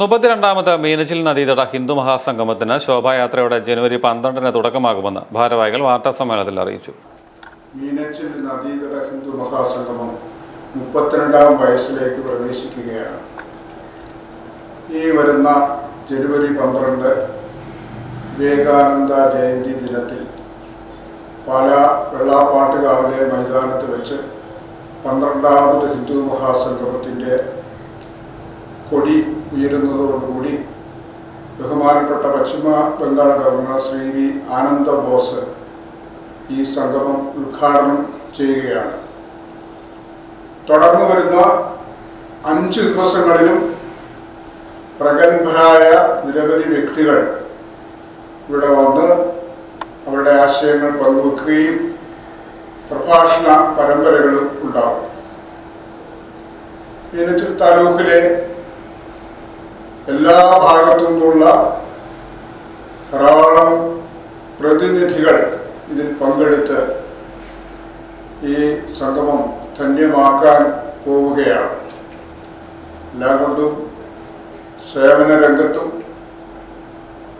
മുപ്പത്തിരണ്ടാമത് മീനച്ചിൽ നദീതട ഹിന്ദു മഹാസംഗമത്തിന് ശോഭായാത്രയുടെ ജനുവരി പന്ത്രണ്ടിന് തുടക്കമാകുമെന്ന് ഭാരവാഹികൾ വാർത്താസമ്മേളനത്തിൽ അറിയിച്ചു. മീനച്ചിൽ നദീതട ഹിന്ദു മഹാസംഗമം മുപ്പത്തിരണ്ടാം വയസ്സിലേക്ക് പ്രവേശിക്കുകയാണ്. ഈ വരുന്ന ജനുവരി പന്ത്രണ്ട് വിവേകാനന്ദ ജയന്തി ദിനത്തിൽ പാല വെള്ളാപ്പാട്ടുകാവിലെ മൈതാനത്ത് വെച്ച് പന്ത്രണ്ടാമത് ഹിന്ദു മഹാസംഗമത്തിന്റെ പശ്ചിമ ബംഗാൾ ഗവർണർ ശ്രീ വി ആനന്ദ ബോസ് ഈ സംഗമം ഉദ്ഘാടനം ചെയ്യുകയാണ്. തുടർന്ന് വരുന്ന അഞ്ച് ദിവസങ്ങളിലും പ്രഗത്ഭരായ നിരവധി വ്യക്തികൾ ഇവിടെ വന്ന് അവരുടെ ആശയങ്ങൾ പങ്കുവെക്കുകയും പ്രഭാഷണ പരമ്പരകളും ഉണ്ടാകും. മീനച്ചിൽ താലൂക്കിലെ എല്ലാ ഭാഗത്തു നിന്നുള്ള ധാരാളം പ്രതിനിധികൾ ഇതിൽ പങ്കെടുത്ത് ഈ സംഗമം ധന്യമാക്കാൻ പോവുകയാണ്. എല്ലാം കൊണ്ടും സേവന രംഗത്തും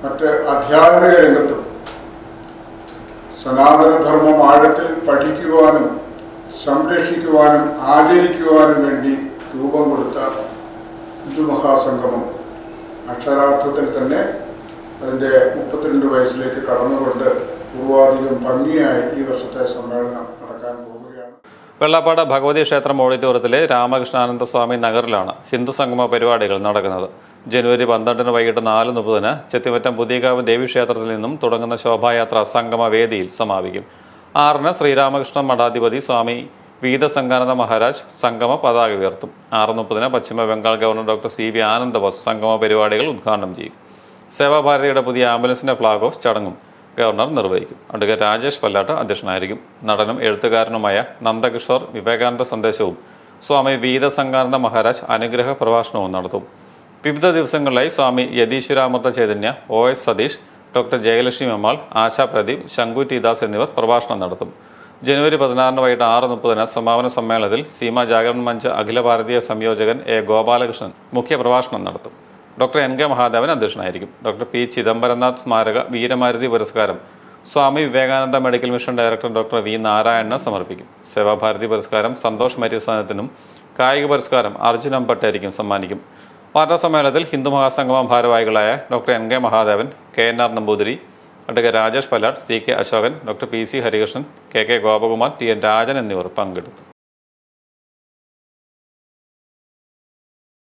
മറ്റ് ആധ്യാത്മിക രംഗത്തും സനാതനധർമ്മം ആഴത്തിൽ പഠിക്കുവാനും സംരക്ഷിക്കുവാനും ആചരിക്കുവാനും വേണ്ടി രൂപം കൊടുത്ത ഹിന്ദു മഹാസംഗമം അക്ഷരാർത്ഥത്തിൽ തന്നെ അതിന്റെ മുപ്പത്തിരണ്ട് വയസ്സിലേക്ക് കടന്നുകൊണ്ട് പൂർവാധികം ഭംഗിയായി ഈ വർഷത്തെ സമ്മേളനം നടക്കാൻ പോവുകയാണ്. വെള്ളാപ്പാട് ഭഗവതി ക്ഷേത്രം ഓഡിറ്റോറിയത്തിലെ രാമകൃഷ്ണാനന്ദ സ്വാമി നഗറിലാണ് ഹിന്ദു സംഗമ പരിപാടികൾ നടക്കുന്നത്. ജനുവരി പന്ത്രണ്ടിന് വൈകിട്ട് നാല് മുപ്പതിന് ചെത്തിമറ്റം പുതിയകാവ് ദേവീക്ഷേത്രത്തിൽ നിന്നും തുടങ്ങുന്ന ശോഭായാത്ര സംഗമ വേദിയിൽ സമാപിക്കും. ആറിന് ശ്രീരാമകൃഷ്ണ മഠാധിപതി സ്വാമി വീതസംഗാനന്ദ മഹാരാജ് സംഗമ പതാക ഉയർത്തും. ആറ് മുപ്പതിന് പശ്ചിമ Bengal governor doctor C V Anandabose സംഗമ പരിപാടികൾ ഉദ്ഘാടനം ചെയ്യും. സേവാഭാരതിയുടെ പുതിയ ആംബുലൻസിന്റെ ഫ്ളാഗ് ഓഫ് ചടങ്ങും ഗവർണർ നിർവഹിക്കും. അഡ്വക്കേറ്റ് രാജേഷ് പല്ലാട്ട് അധ്യക്ഷനായിരിക്കും. നടനും എഴുത്തുകാരനുമായ നന്ദകിഷോർ വിവേകാനന്ദ സന്ദേശവും സ്വാമി വീതസംഗാനന്ദ മഹാരാജ് അനുഗ്രഹ പ്രഭാഷണവും നടത്തും. വിവിധ ദിവസങ്ങളിലായി Swami Yatheeshwaramritha Chaitanya O S Satheesh doctor Jayalakshmi Ammal Asha Pradeep Sanku T Das എന്നിവർ പ്രഭാഷണം നടത്തും. ജനുവരി പതിനാറിന് വൈകിട്ട് ആറ് മുപ്പതിന് സമാപന സമ്മേളനത്തിൽ Seema Jagaran Munch Akhila Bharatiya സംയോജകൻ A Gopalakrishnan മുഖ്യ പ്രഭാഷണം നടത്തും. ഡോക്ടർ എൻ കെ മഹാദേവൻ അധ്യക്ഷനായിരിക്കും. ഡോക്ടർ പി ചിദംബരനാഥ് സ്മാരക വീരമാരുതി പുരസ്കാരം Swami Vivekananda medical mission director doctor V നാരായണന് സമർപ്പിക്കും. സേവാഭാരതി പുരസ്കാരം സന്തോഷ് മര്യസ്ഥാനത്തിനും കായിക പുരസ്കാരം അർജുൻ അമ്പട്ടായിരിക്കും സമ്മാനിക്കും. വാർത്താ സമ്മേളനത്തിൽ ഹിന്ദു മഹാസംഗമം ഭാരവാഹികളായ doctor N K Mahadevan K N R Namboothiri advocate Rajesh Pallatt C K Ashokan doctor P C Harikrishnan K K Gopakumar T N Rajan എന്നിവർ പങ്കെടുത്തു.